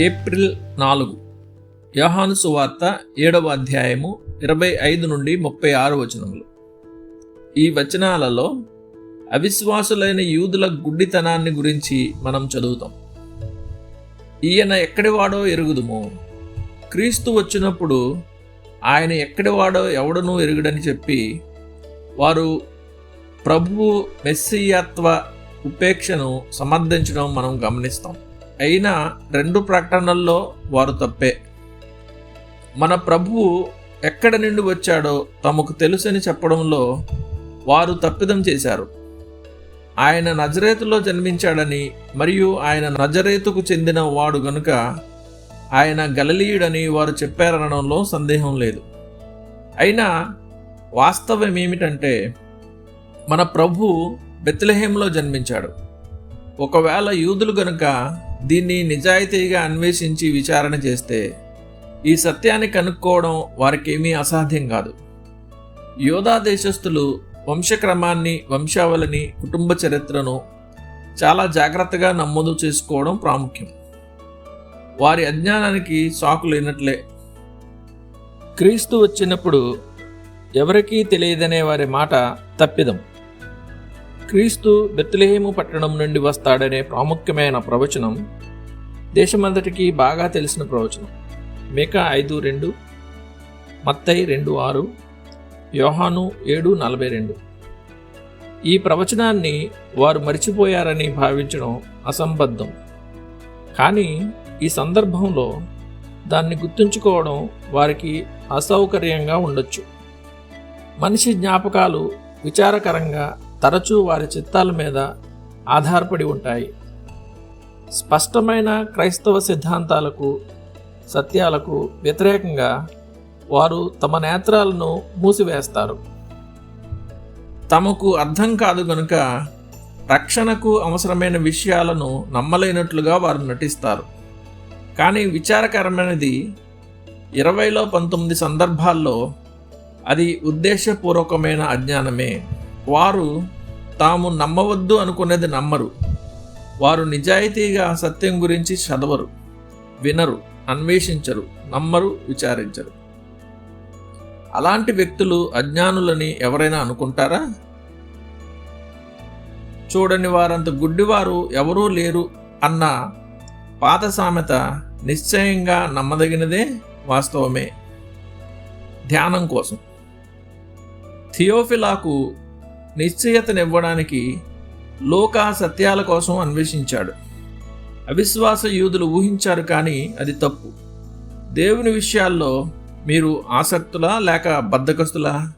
April నాలుగు. యోహాను సువార్త ఏడవ అధ్యాయము ఇరవై ఐదు నుండి ముప్పై ఆరు వచనములు. ఈ వచనాలలో అవిశ్వాసులైన యూదుల గుడ్డితనాన్ని గురించి మనం చదువుతాం. ఈయన ఎక్కడివాడో ఎరుగుదుము. క్రీస్తు వచ్చినప్పుడు ఆయన ఎక్కడివాడో ఎవడనూ ఎరుగుడని చెప్పి వారు ప్రభువు మెస్సియత్వ ఉపేక్షను సమర్థించడం మనం గమనిస్తాం. అయినా రెండు ప్రకటనల్లో వారు తప్పే. మన ప్రభువు ఎక్కడ నుండి వచ్చాడో తమకు తెలుసని చెప్పడంలో వారు తప్పిదం చేశారు. ఆయన నజరేతులో జన్మించాడని మరియు ఆయన నజరేతుకు చెందిన వాడు గనుక ఆయన గలలీయుడని వారు చెప్పారనడంలో సందేహం లేదు. అయినా వాస్తవం ఏమిటంటే మన ప్రభు బెత్లహేంలో జన్మించాడు. ఒకవేళ యూదులు గనుక దీన్ని నిజాయితీగా అన్వేషించి విచారణ చేస్తే ఈ సత్యాన్ని కనుక్కోవడం వారికేమీ అసాధ్యం కాదు. యోధా దేశస్థులు వంశక్రమాన్ని వంశావళిని కుటుంబ చరిత్రను చాలా జాగ్రత్తగా నమోదు చేసుకోవడం ప్రాముఖ్యం. వారి అజ్ఞానానికి సాకు లేనట్లే. క్రీస్తు వచ్చినప్పుడు ఎవరికీ తెలియదనే వారి మాట తప్పిదం. క్రీస్తు బెత్లహేము పట్టణం నుండి వస్తాడనే ప్రాముఖ్యమైన ప్రవచనం దేశమంతటికీ బాగా తెలిసిన ప్రవచనం. మేక ఐదు రెండు మత్తై రెండు ఆరు యోహాను ఏడు నలభై రెండు. ఈ ప్రవచనాన్ని వారు మర్చిపోయారని భావించడం అసంబద్ధం. కానీ ఈ సందర్భంలో దాన్ని గుర్తుంచుకోవడం వారికి అసౌకర్యంగా ఉండొచ్చు. మనిషి జ్ఞాపకాలు విచారకరంగా తరచూ వారి చిత్తాల మీద ఆధారపడి ఉంటాయి. స్పష్టమైన క్రైస్తవ సిద్ధాంతాలకు సత్యాలకు వ్యతిరేకంగా వారు తమ నేత్రాలను మూసివేస్తారు. తమకు అర్థం కాదు గనుక రక్షణకు అవసరమైన విషయాలను నమ్మలేనట్లుగా వారు నటిస్తారు. కానీ విచారకరమైనది ఇరవైలో పంతొమ్మిది సందర్భాల్లో అది ఉద్దేశపూర్వకమైన అజ్ఞానమే. వారు తాము నమ్మవద్దు అనుకునేది నమ్మరు. వారు నిజాయితీగా సత్యం గురించి చదవరు వినరు అన్వేషించరు నమ్మరు విచారించరు. అలాంటి వ్యక్తులు అజ్ఞానులని ఎవరైనా అనుకుంటారా? చూడని వారంత గుడ్డివారు ఎవరూ లేరు అన్న పాత సామెత నిశ్చయంగా నమ్మదగినదే వాస్తవమే. ధ్యానం కోసం. థియోఫిలాకు నిశ్చయతనివ్వడానికి లోకా సత్యాల కోసం అన్వేషించాడు. అవిశ్వాస యూదులు ఊహించారు కానీ అది తప్పు. దేవుని విషయాల్లో మీరు ఆసక్తులా లేక బద్ధకస్తులా?